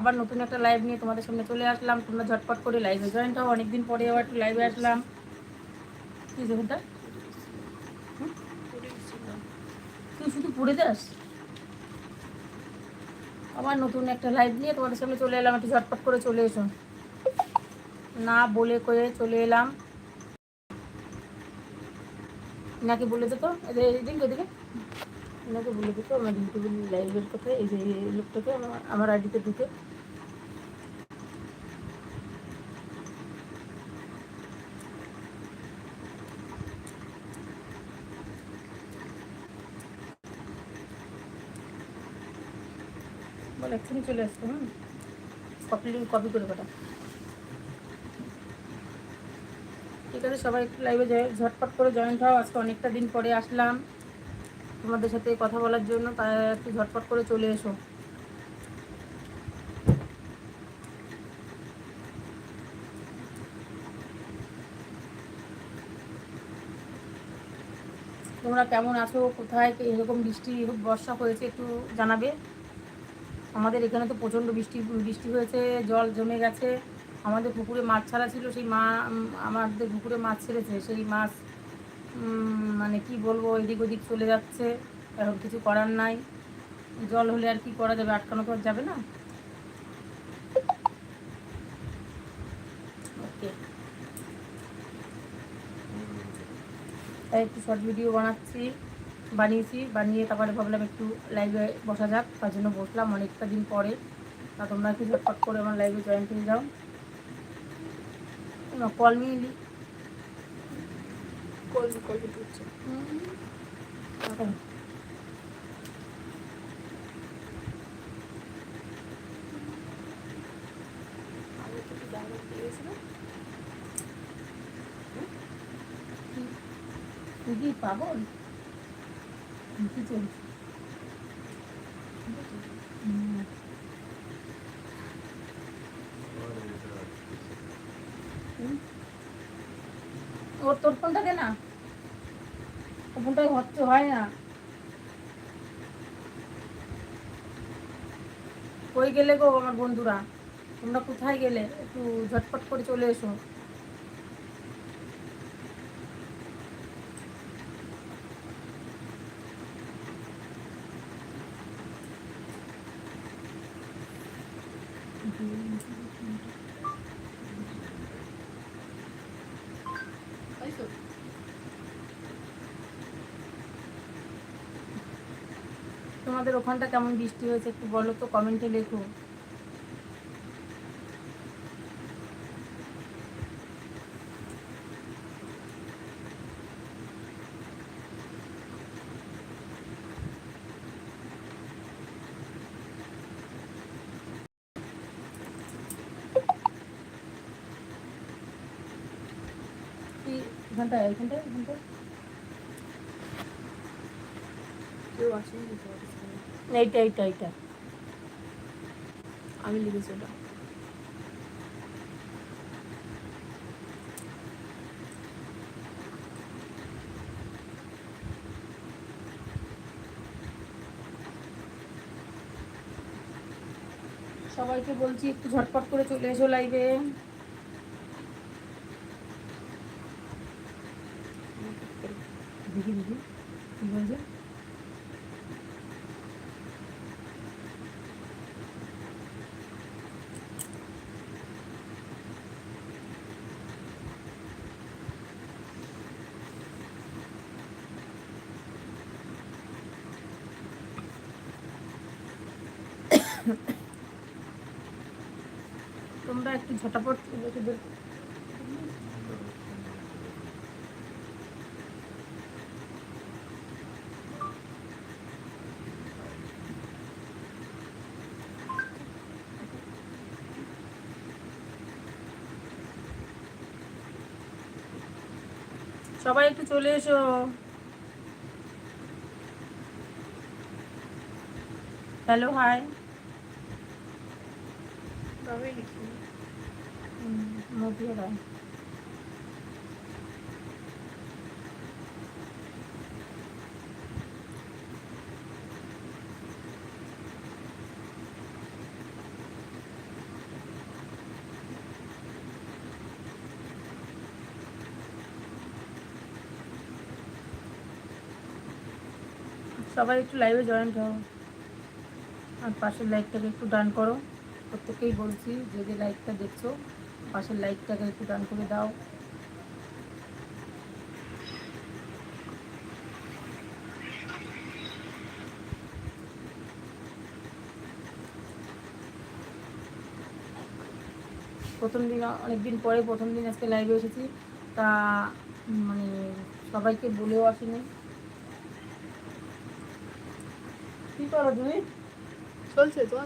আবার নতুন একটা লাইভ নিয়ে তোমাদের সামনে চলে আসলাম। তোমরা ঝটপট করে লাইভে জয়েন্ট হও। অনেকদিন পরে আবার একটু লাইভে আসলাম। কি যেটা তুই শুধু পড়ে যাস? আবার নতুন একটা লাইভ নিয়ে তোমাদের সামনে চলে এলাম। একটু ঝটপট করে চলে এসো। না বলে করে চলে এলাম। নাকি বলে দিত এদিকে এদিকে। ওনাকে বলে দিত আমার ইউটিউবের লাইভের কথা এই যে লোকটাকে, আমার আইডিতে ঢুকে। বলে এক্ষুনি চলে আসতো হুম? কপি কপি করে পাঠা ঠিক আছে, সবাই একটু লাইভে ঝটপট করে জয়েন্ট হও, আজকে অনেকটা দিন পরে আসলাম তোমাদের সাথে কথা বলার জন্য, তাই একটু ঝটপট করে চলে এসো। তোমরা কেমন আছো? কোথায়? এরকম বৃষ্টি, বর্ষা হয়েছে একটু জানাবে। আমাদের এখানে তো প্রচণ্ড বৃষ্টি বৃষ্টি হয়েছে, জল জমে গেছে। আমাদের পুকুরে মাছ ছাড়া ছিল, সেই মা, আমাদের পুকুরে মাছ ছেড়েছে, সেই মাছ মানে কি বলব, এদিক ওদিক চলে যাচ্ছে, এখন কিছু করার নাই। জল হলে আর কি করা যাবে, আটকানো তো যাবে না। ওকে। তাই একটু শর্ট ভিডিও বানাচ্ছি। বানিয়েছি বানিয়ে তারপরে ভাবলাম একটু লাইভে বসা যাক তার জন্য বসলাম অনেকটা দিন পরে। তা তোমরা একটু ঝটপট করে আমার লাইভে জয়েন করে যাও। কল মিলি কল কল দিচ্ছে তুই কি পাগল? ওর তোর ফোনটা দে না। ও ফোনটা হচ্ছে হয় না। কই গেলে গো আমার বন্ধুরা? তোমরা কোথায় গেলে? একটু ঝটপট করে চলে এসো তোমাদের ওখানটা কেমন বৃষ্টি হয়েছে একটু বলো তো কমেন্টে লেখো। এখানটায় এখানটায় এখানটায় কেউ আসেনি। এইটা এইটা এইটা। আমি লিখেছি ওটা। সবাইকে বলছি, একটু ঝটপট করে চলে এসো লাইভে দেখি দেখি কি বলছে তোমরা একটু ঝটাপট সবাই একটু চলে এসো। Hello hi. এগুলো দাও সবাই একটু লাইভে জয়েন্ট হও। আর পাশের লাইকটাকে একটু ডান করো। প্রত্যেকেই বলছি, যে যে লাইকটা দেখছ পাশের লাইকটাকে একটু ডান করে দাও। প্রথম দিন, অনেকদিন পরে প্রথম দিন আজকে লাইভে এসেছি। তা মানে সবাইকে বলেও আসিনি। কি করো তুমি? চলছে তো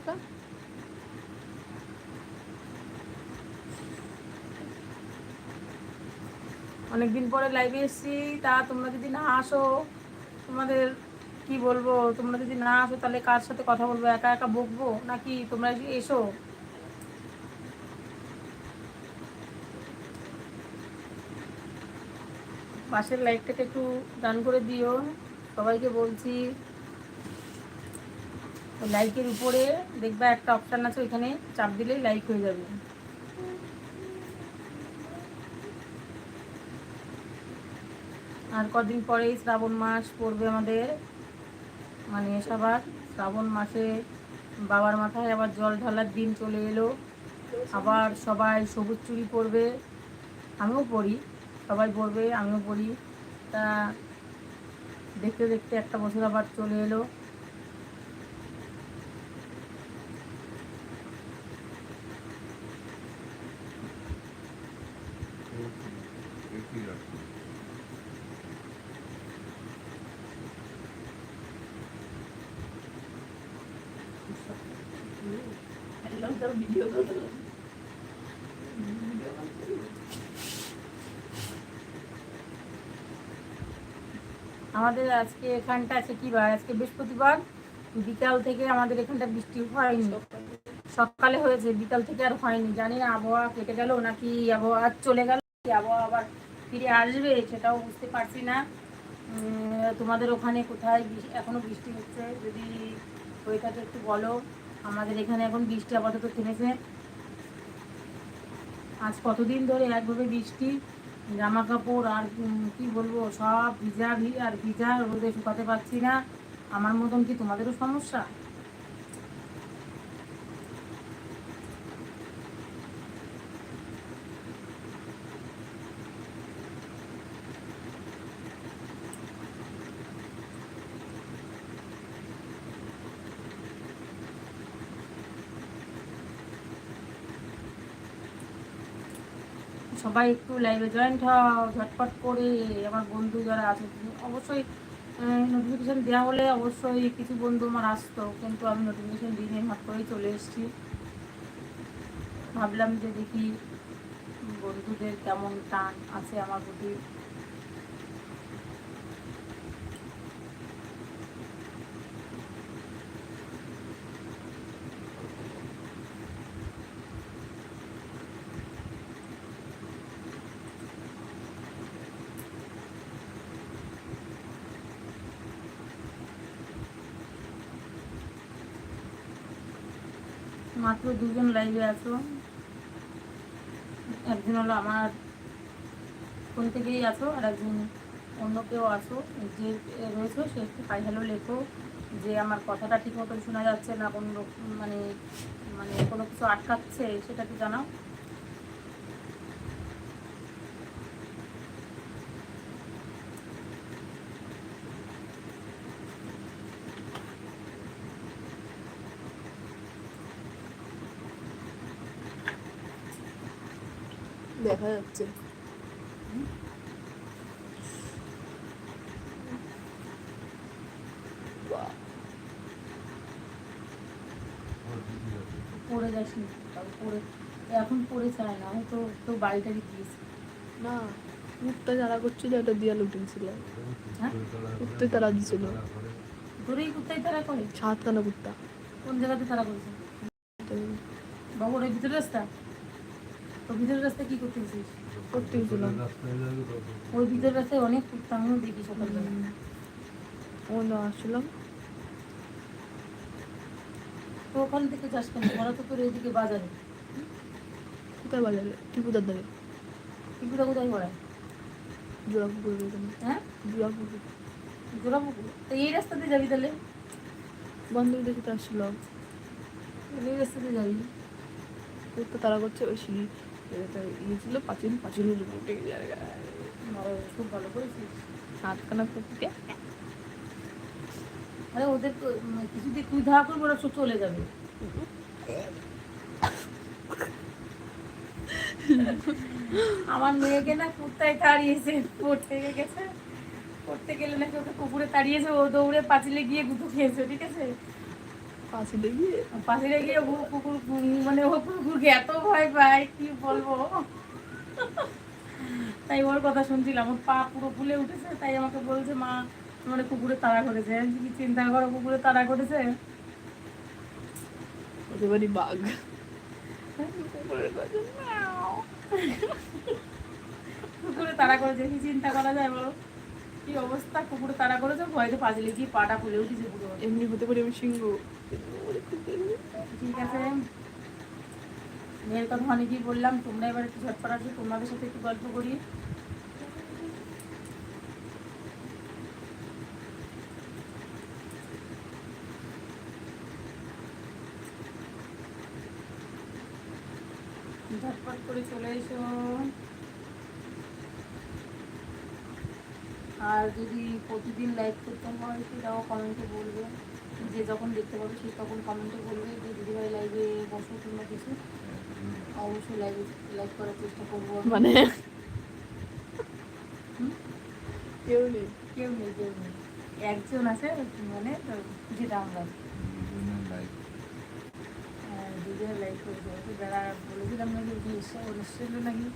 অনেকদিন পরে লাইভে এসেছি। তা তোমরা যদি না আসো, তোমাদের কি বলব, তোমরা যদি না আসো, তাহলে কার সাথে কথা বলব? একা একা বকবো? নাকি তোমরা যদি এসো? পাশের লাইকটাকে একটু ডান করে দিও। সবাইকে বলছি লাইকের উপরে দেখবা একটা অপশান আছে, ওইখানে চাপ দিলেই লাইক হয়ে যাবে। আর কদিন পরেই শ্রাবণ মাস পড়বে আমাদের মানে সবার। শ্রাবণ মাসে বাবার মাথায় আবার জল ঢালার দিন চলে এলো। আবার সবাই সবুজ চুরি পরবে। আমিও পড়ি সবাই পড়বে আমিও পড়ি তা দেখতে দেখতে একটা বছর আবার চলে এলো। আমাদের আজকে এখানটা আছে কি বার আজকে বৃহস্পতিবার। বিকাল থেকে আমাদের এখানটা বৃষ্টি হয়নি। সকালে হয়েছে, বিকাল থেকে আর হয়নি। জানি না আবহাওয়া কেটে গেল নাকি আবহাওয়া চলে গেল আবহাওয়া আবার ফিরে আসবে সেটাও বুঝতে পারছি না। তোমাদের ওখানে কোথায় এখনও বৃষ্টি হচ্ছে? যদি থাকে একটু বলো। আমাদের এখানে এখন বৃষ্টি আপাতত থেমেছে। আজ কতদিন ধরে একভাবে বৃষ্টি? জামা কাপড় আর কি বলব, সব ভিজা ভি- আর ভিজা রোদে শুকাতে পারছি না। আমার মতন কি তোমাদেরও সমস্যা? সবাই একটু লাইভে জয়েন্ট হও ঝটপট করে আমার বন্ধু যারা আছে, অবশ্যই নোটিফিকেশান দেওয়া হলে অবশ্যই কিছু বন্ধু আমার আসতো, কিন্তু আমি নোটিফিকেশান দিনে হট করেই চলে এসেছি। ভাবলাম যে দেখি বন্ধুদের কেমন টান আছে আমার প্রতি। মাত্র দুজন লাইভে আছো। একজন হলো আমার ফোন থেকেই আছো আর একজন অন্য কেউ আছো। যে রয়েছে সে একটু হাই হ্যালো লেখো, যে আমার কথাটা ঠিক মতন শোনা যাচ্ছে না, কোনো মানে মানে কোনো কিছু আটকাচ্ছে সেটা একটু জানাও। দেখা যাচ্ছে। পড়ে যাসনি পড়ে এখন পড়ে চায় না হয়তো তো বাড়িটারি দিয়েছে না মুখটা যারা করছিল একটা দিয়াল উঠেছিল। হ্যাঁ? উঠতে তারা দিছিল। দূরেই কোথায় তারা করে? কানা কুত্তা। কোন জায়গাতে তারা করেছে? বাবুর ওই ভিতরের রাস্তা? ওই ভিতরের রাস্তা কি করতেছিস? করতে গেছিলাম ওই ভিতরের রাস্তায় অনেক কুত্তা আমিও দেখি সকালবেলা। ও না আসলাম। তো ওখান থেকে যাস কেন? ওরা তো তোর এইদিকে বাজারে। কোথায় বাজারে? ধারে। কোথায় পড়ায় হ্যাঁ? জোড়াপুকুর। জোড়াপুকুর? তো এই রাস্তাতে যাবি তাহলে? বন্ধু দেখতে আসলো এই রাস্তাতে যাবি? তো তারা করছে ওই সিঁড়ি। ইয়ে ছিল পাঁচিল পাঁচিলের উপর খুব ভালো করেছিস আরে ওদের তুই করবি ওরা চলে যাবে। আমার মেয়েকে না কুত্তায় তাড়িয়েছে পড়তে গেছে। পড়তে গেলে নাকি ওকে কুকুরে তাড়িয়েছে ও দৌড়ে পাঁচিলে গিয়ে গুঁতো খেয়েছে ঠিক আছে? পাঁচিলে গিয়ে পাঁচিলে গিয়ে ও কুকুর মানে ও কুকুরকে এত ভয় পায় কি বলব? তাই ওর কথা শুনছিলাম। ওর পা পুরো ফুলে উঠেছে তাই আমাকে বলছে মা মানে কুকুরে তাড়া করেছে কি চিন্তা করো কুকুরে তাড়া করেছে ওদের বাড়ি বাঘ। কুকুরে তাড়া করেছে কি চিন্তা করা যায় বলো? কি অবস্থা? কুকুরে তাড়া করেছে ভয়তে পাঁচিলে গিয়ে পাটা ফুলে উঠেছে পুরো। এমনি হতে পারি আমি সিংহ। ঠিক আছে। মেয়ের কথা অনেকই বললাম, তোমরা এবার একটু ঝটপট আসবে, তোমাদের সাথে একটু গল্প করি। ঝটপট করে চলে এসো। আর যদি প্রতিদিন লাইভ করতে হয়, সেটাও কমেন্টে বলবে। যে যখন দেখতে পাবে সে তখন কমেন্টে বলবে যে দিদিভাই লাইভে বসো কিংবা কিছু। অবশ্যই লাইভে লাইভ করার চেষ্টা করব। মানে? কেউ নেই। কেউ নেই কেউ নেই। একজন আছে মানে যেটা আমরা। দিদিভাই লাইভ করে দেবো যারা বলেছিলাম নাকি নিশ্চয় নিশ্চয় নাকি?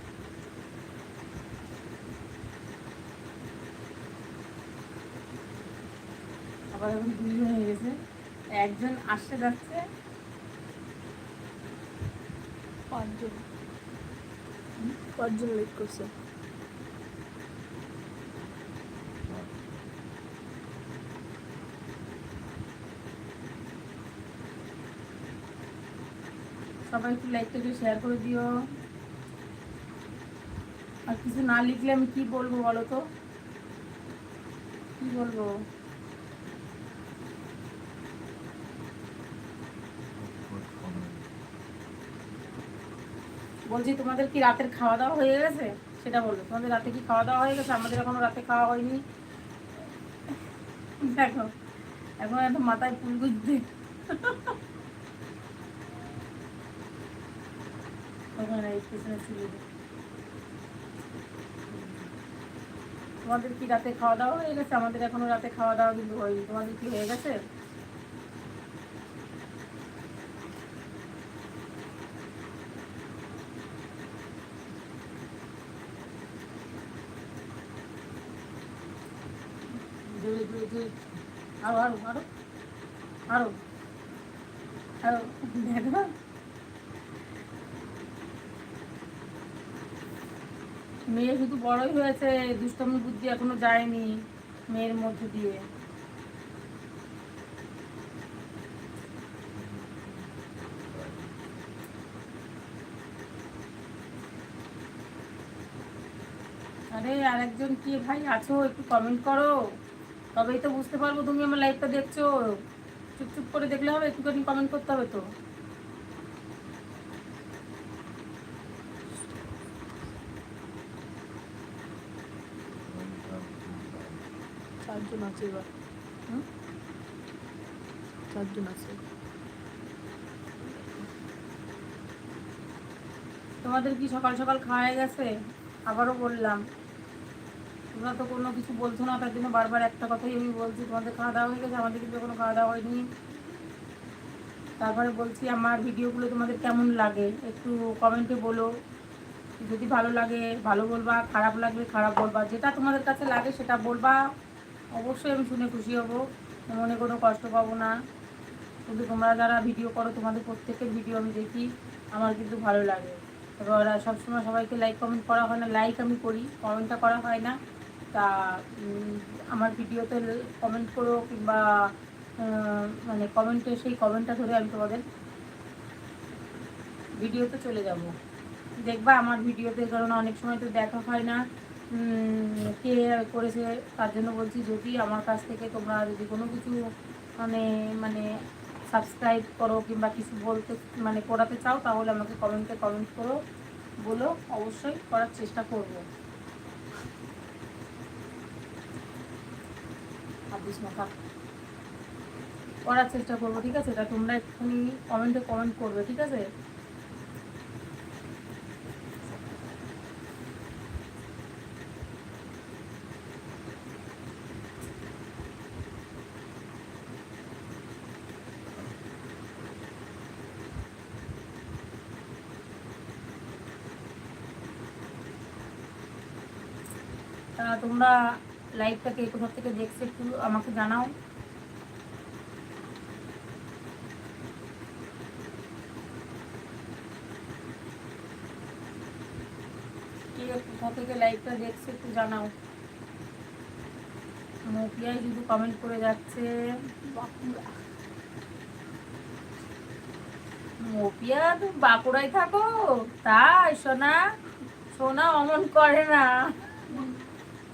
আবার এখন দুজন হয়ে গেছে। একজন আসতে যাচ্ছে। পাঁচজন। পাঁচজন লেট করছে। সবাই একটু লাইকটা একটু শেয়ার করে দিও। আর কিছু না লিখলে আমি কি বলব বলো তো? কি বলব? বলছি, তোমাদের কি রাতের খাওয়া দাওয়া হয়ে গেছে? সেটা বলো তোমাদের রাতে কি খাওয়া দাওয়া হয়ে গেছে? আমাদের এখনও রাতে খাওয়া হয়নি। দেখো, এখন এত মাথায় ফুল গুজতে। তোমাদের কি রাতে খাওয়া দাওয়া হয়ে গেছে? আমাদের এখনও রাতে খাওয়া দাওয়া কিন্তু হয়নি। তোমাদের কি হয়ে গেছে? মেয়ে শুধু বড়ই হয়েছে, দুষ্টমি বুদ্ধি এখনও যায়নি মেয়ের মধ্যে দিয়ে। আরে আরেকজন কি ভাই আছো? একটু কমেন্ট করো। তবেই তো বুঝতে পারব তুমি আমার লাইভটা দেখছ। চুপ চুপ করে দেখলে হবে একটুখানি কমেন্ট করতে হবে তো। চারজন আছে এবার? চারজন আছে। তোমাদের কি সকাল সকাল খাওয়া গেছে? আবারও বললাম। তোমরা তো কোনো কিছু বলছো না, তার জন্য বারবার একটা কথাই আমি বলছি। তোমাদের খাওয়া দাওয়া হয়ে গেছে, আমাদের কিন্তু কোনো খাওয়া দাওয়া হয়নি। তারপরে বলছি, আমার ভিডিওগুলো তোমাদের কেমন লাগে? একটু কমেন্টে বলো। যদি ভালো লাগে, ভালো বলবা, খারাপ লাগবে খারাপ বলবা। যেটা তোমাদের কাছে লাগে সেটা বলবা। অবশ্যই আমি শুনে খুশি হব। মনে কোনো কষ্ট পাবো না। কিন্তু তোমরা যারা ভিডিও করো, তোমাদের প্রত্যেকের ভিডিও আমি দেখি। আমার কিন্তু ভালো লাগে। এবার সবসময় সবাইকে লাইক কমেন্ট করা হয় না। লাইক আমি করি। কমেন্টটা করা হয় না। তা আমার ভিডিওতে কমেন্ট করো কিংবা মানে কমেন্টে সেই কমেন্টটা ধরে আমি তোমাদের ভিডিওতে চলে যাব। দেখবা আমার ভিডিওতে কারণ অনেক সময় তো দেখা হয় না কে করেছে তার জন্য বলছি যদি আমার কাছ থেকে তোমরা যদি কোনো কিছু মানে মানে সাবস্ক্রাইব করো কিংবা কিছু বলতে মানে করাতে চাও তাহলে আমাকে কমেন্টে কমেন্ট করো, বলো, অবশ্যই করার চেষ্টা করব। করার চেষ্টা করব ঠিক আছে? এটা তোমরা একটুখানি কমেন্টে কমেন্ট করবে ঠিক আছে? তা তোমরা লাইভটাকে কোথা থেকে দেখছ একটু আমাকে জানাও। কে লাইভটা তুমি বাঁকুড়ায় থাকো? তাই, সোনা? সোনা অমন করে না।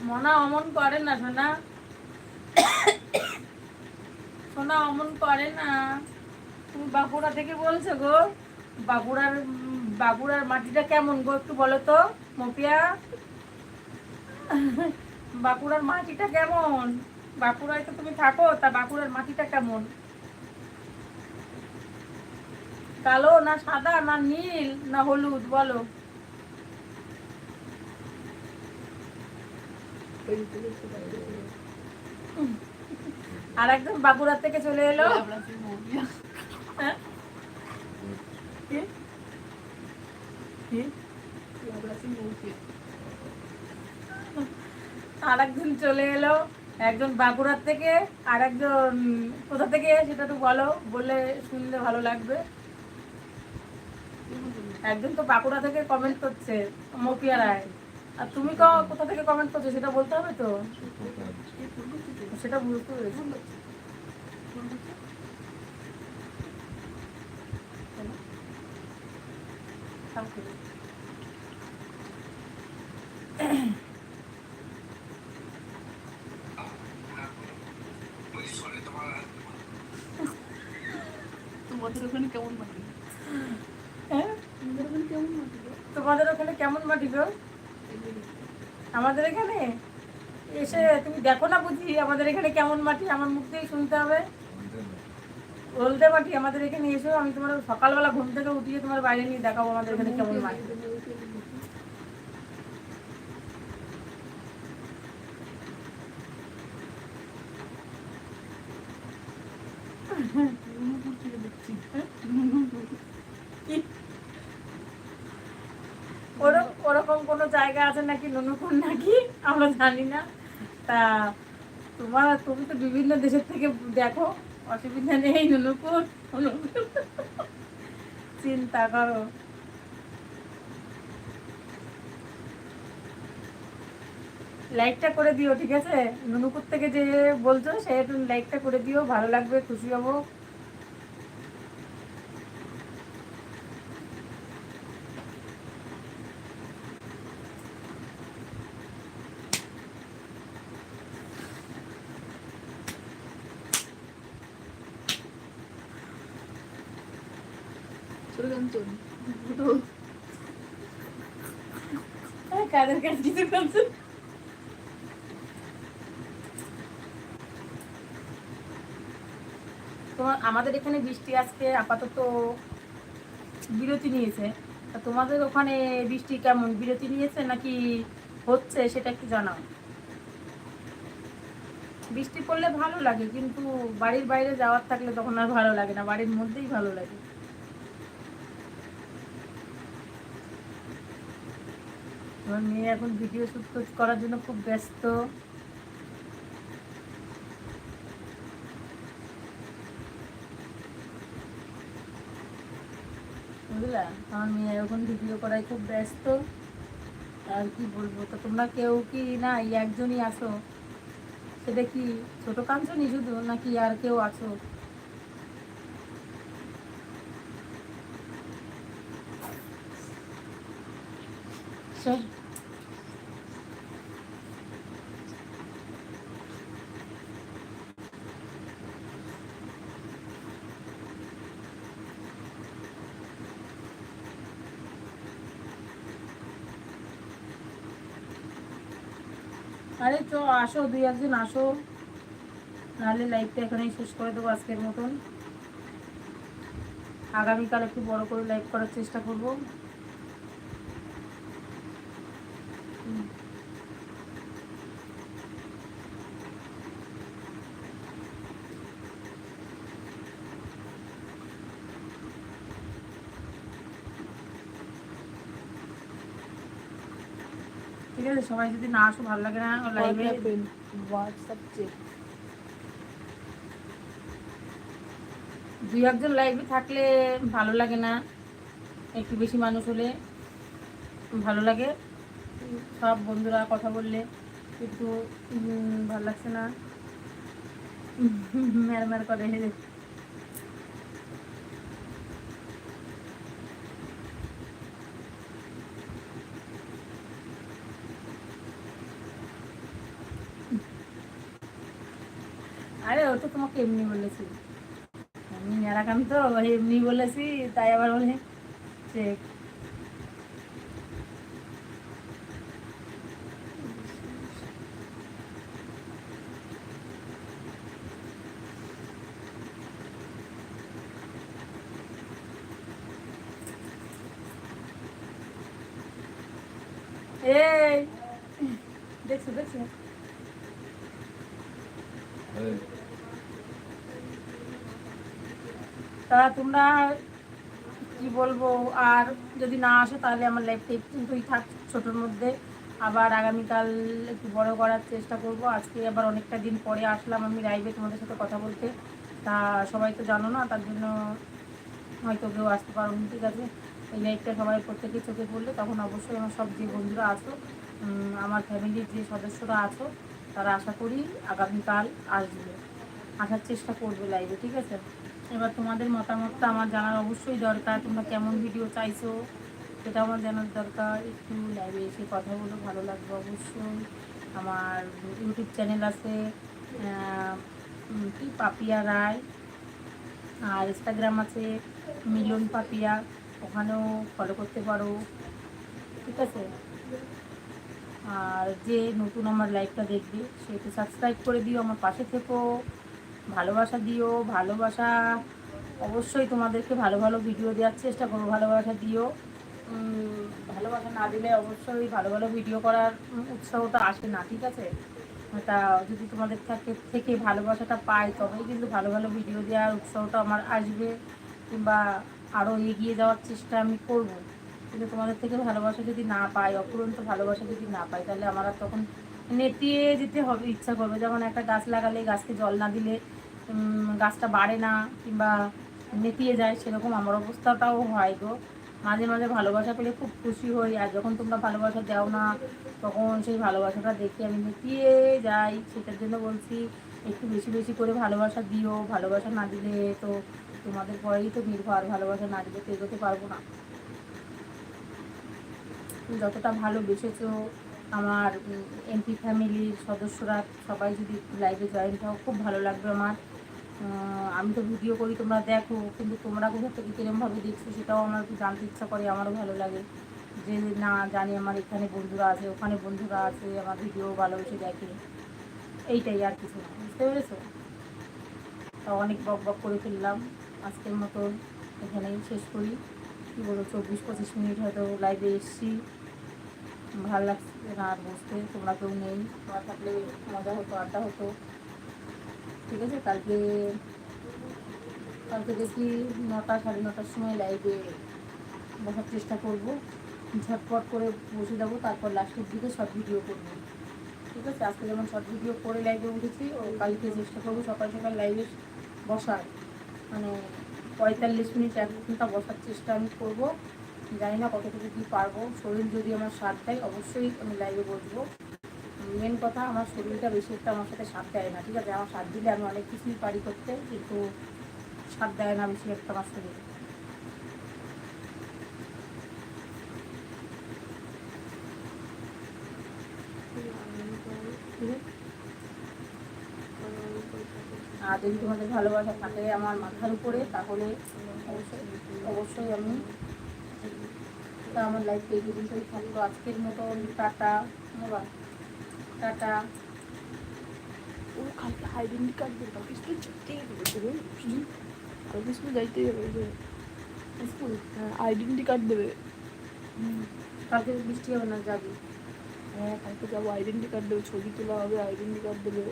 মনা অমন করে না, সোনা। সোনা অমন করে না। তুমি বাঁকুড়া থেকে বলছো গো। বাঁকুড়ার বাঁকুড়ার মাটিটা কেমন গো একটু বলো তো, মপিয়া? বাঁকুড়ার মাটিটা কেমন? বাঁকুড়ায় তো তুমি থাকো, তা বাঁকুড়ার মাটিটা কেমন? কালো না সাদা না নীল না হলুদ, বলো ওই থেকে চলে গেছে। আর একজন বাঁকুড়া থেকে চলে এলো। হ্যাঁ? আর একজন চলে এলো একজন বাঁকুড়ার থেকে আর একজন কোথা থেকে সেটা একটু বলো বললে শুনলে ভালো লাগবে। একজন তো বাঁকুড়া থেকে কমেন্ট করছে মপিয়া রায়। আর তুমি কোথা থেকে কমেন্ট করছ সেটা বলতে হবে তো? সেটা। তোমাদের ওখানে কেমন মাটি হ্যাঁ তোমাদের ওখানে কেমন মাটি গো? আমাদের এখানে? এসে তুমি দেখো না বুঝি আমাদের এখানে কেমন মাটি, আমার মুখ থেকেই শুনতে হবে। বলতে মাটি, আমাদের এখানে এসো, আমি তোমার সকালবেলা ঘুম থেকে উঠিয়ে তোমার বাইরে নিয়ে দেখাবো আমাদের এখানে কেমন মাটি। আছে নাকি? আমরা জানি না। তা তোমার, তুমি তো বিভিন্ন দেশের থেকে দেখো। অসুবিধা নেই। চিন্তা করো। লাইকটা করে দিও, ঠিক আছে? নুনুপুর থেকে যে বলছো, সে একটু লাইকটা করে দিও। ভালো লাগবে, খুশি হব চলে কাঞ্চন। দুটো হ্যাঁ, কাদের কাছে কিছু করছ তোমার, আমাদের এখানে বৃষ্টি আজকে আপাতত বিরতি নিয়েছে। তা তোমাদের ওখানে বৃষ্টি কেমন? বিরতি নিয়েছে নাকি হচ্ছে সেটা একটু জানাও। বৃষ্টি পড়লে ভালো লাগে, কিন্তু বাড়ির বাইরে যাওয়ার থাকলে তখন আর ভালো লাগে না, বাড়ির মধ্যেই ভালো লাগে। আমার মেয়ে এখন ভিডিও শ্যুট করার জন্য খুব ব্যস্ত। বুঝলা? আমার মেয়ে এখন ভিডিও করায় খুব ব্যস্ত। আর কি বলব, তো তোমরা কেউ কি না একজনই আসো। সেটা কি ছোট কাঞ্চনই শুধু, নাকি আর কেউ আছো? সব আরে তো আসো, দুই একদিন আসো। নাহলে লাইভটা এখানেই শেষ করে দেবো আজকের মতন। আগামীকাল একটু বড় করে লাইভ করার চেষ্টা করব। সবাই যদি না আসো ভালো লাগে না লাইভে হোয়াটসঅ্যাপ চেক দুই একজন লাইভে থাকলে ভালো লাগে না। একটু বেশি মানুষ হলে ভালো লাগে। সব বন্ধুরা কথা বললে একটু ভালো লাগছে না। ম্যার ম্যার করে আরে ও তো তোমাকে এমনি বলেছি। এমনি ন্যাড়াকান তো এমনি বলেছি তাই আবার বলে যে এই দেখছ দেখছ? তা তোমরা কি বলব, আর যদি না আসো তাহলে আমার লাইফটা একটুই থাক ছোটোর মধ্যে। আবার আগামীকাল একটু বড় করার চেষ্টা করব। আজকে আবার অনেকটা দিন পরে আসলাম আমি লাইভে তোমাদের সাথে কথা বলতে। তা সবাই তো জানো না, তার জন্য হয়তো কেউ আসতে পারো ঠিক আছে? এই লাইভটা সবাই প্রত্যেকেই চোখে পড়লে তখন অবশ্যই আমার সব যে বন্ধুরা আছো আমার ফ্যামিলির যে সদস্যরা আছো, তারা আশা করি আগামীকাল আসবে। আসার চেষ্টা করবে লাইভে ঠিক আছে? এবার তোমাদের মতামতটা আমার জানার অবশ্যই দরকার, তোমরা কেমন ভিডিও চাইছো সেটা আমার জানার দরকার। একটু লাইভে এসে কথা বলে, ভালো লাগবে অবশ্যই। আমার ইউটিউব চ্যানেল আছে কি, পাপিয়া রায়। আর ইনস্টাগ্রাম আছে, মিলন পাপিয়া। ওখানেও ফলো করতে পারো। ঠিক আছে? আর যে নতুন আমার লাইভটা দেখবে, সে একটু সাবস্ক্রাইব করে দিও, আমার পাশে থেকো। ভালোবাসা দিও, ভালোবাসা অবশ্যই তোমাদেরকে ভালো ভালো ভিডিও দেওয়ার চেষ্টা করব, ভালোবাসা দিও। ভালোবাসা না দিলে অবশ্যই ভালো ভালো ভিডিও করার উৎসাহটা আসে না, ঠিক আছে? তা যদি তোমাদের থেকে থেকে ভালোবাসাটা পাই, তবেই কিন্তু ভালো ভালো ভিডিও দেওয়ার উৎসাহটা আমার আসবে কিংবা আরও এগিয়ে যাওয়ার চেষ্টা আমি করব। কিন্তু তোমাদের থেকে ভালোবাসা যদি না পাই অপুরন্ত ভালোবাসা যদি না পাই, তাহলে আমার তখন নেতিয়ে যেতে হবে, ইচ্ছা করবে। যেমন একটা গাছ লাগালে, গাছকে জল না দিলে গাছটা বাড়ে না কিংবা নেতিয়ে যায়, সেরকম আমার অবস্থাটাও হয় গো। মাঝে মাঝে ভালোবাসা পেলে খুব খুশি হই, আর যখন তোমরা ভালোবাসা দাও না, তখন সেই ভালোবাসাটা দেখে আমি নেতিয়ে যাই। সেটার জন্য বলছি, একটু বেশি বেশি করে ভালোবাসা দিও। ভালোবাসা না দিলে তো তোমাদের পরেই তো নির্ভর, ভালোবাসা না দিলে তো এগোতে পারব না। যতটা ভালোবেসেছো, আমার এমপি ফ্যামিলির সদস্যরা সবাই যদি লাইভে জয়েন হও খুব ভালো লাগবে আমার। আমি তো ভিডিও করি, তোমরা দেখো, কিন্তু তোমরা কোথা থেকে কিরমভাবে দেখছ সেটাও আমার একটু জানতে ইচ্ছা করে, আমারও ভালো লাগে। যে না জানি আমার এখানে বন্ধুরা আছে, ওখানে বন্ধুরা আছে, আমার ভিডিও ভালোবেসে দেখে। এইটাই আর কিছু না, বুঝতে পেরেছ? তা অনেক বক বক করে ফেললাম, আজকের মতো এখানেই শেষ করি। কী বলব চব্বিশ পঁচিশ মিনিট হয়তো লাইভে এসছি। ভালো লাগছে না আর বসতে, তোমরা কেউ নেই, তোমরা থাকলে মজা হতো, আড্ডা হতো। ঠিক আছে, কালকে কালকে দেখি নটা, সাড়ে নটার সময় লাইভে বসার চেষ্টা করব। ঝটপট করে বসে যাব, তারপর লাস্টের দিকে শর্ট ভিডিও করব। ঠিক আছে, আজকে যেমন শর্ট ভিডিও করে লাইভে উঠেছি, ও কালকে চেষ্টা করব সকাল সকাল লাইভে বসার। মানে পঁয়তাল্লিশ মিনিট, এক ঘণ্টা বসার চেষ্টা আমি করব। জানি না কতটুকু কী পারব। শরীর যদি আমার সাথ দেয়, অবশ্যই আমি লাইভে বসবো। মেন কথা, আমার শরীরটা বেশি একটা আমার সাথে সাথ দেয় না, ঠিক আছে? আমার সাথ দিলে আমি অনেক কিছুই পারি করতে, কিন্তু সাথ দেয় না বেশি একটা আমার শরীর। আর যদি তোমাদের ভালোবাসা থাকে আমার মাথার উপরে, তাহলে অবশ্যই অবশ্যই আমি আমার লাইফ এই পর্যন্তই থাকল আজকের মতো টাটা বাবা টাটা ও কালকে আইডেন্টি কার্ড কালকে স্কুল যেতেই হবে কালকে স্কুল যাইতেই হবে স্কুল আইডেন্টি কার্ড দেবে কালকে বৃষ্টি হবে না যাবি হ্যাঁ কালকে যাব আইডেন্টি কার্ড দেবে ছবি তোলা হবে আইডেন্টি কার্ড দেবে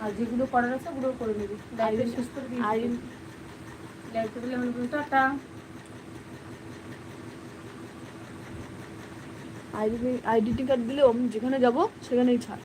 আর যেগুলো করার আছে ওগুলো করে নিবি লাইভে শেষ করে দিবি আইডেন্টি লাইভ করে টাটা আইডেন্টি কার্ড দিলে আমি যেখানে যাব সেখানেই ছাড়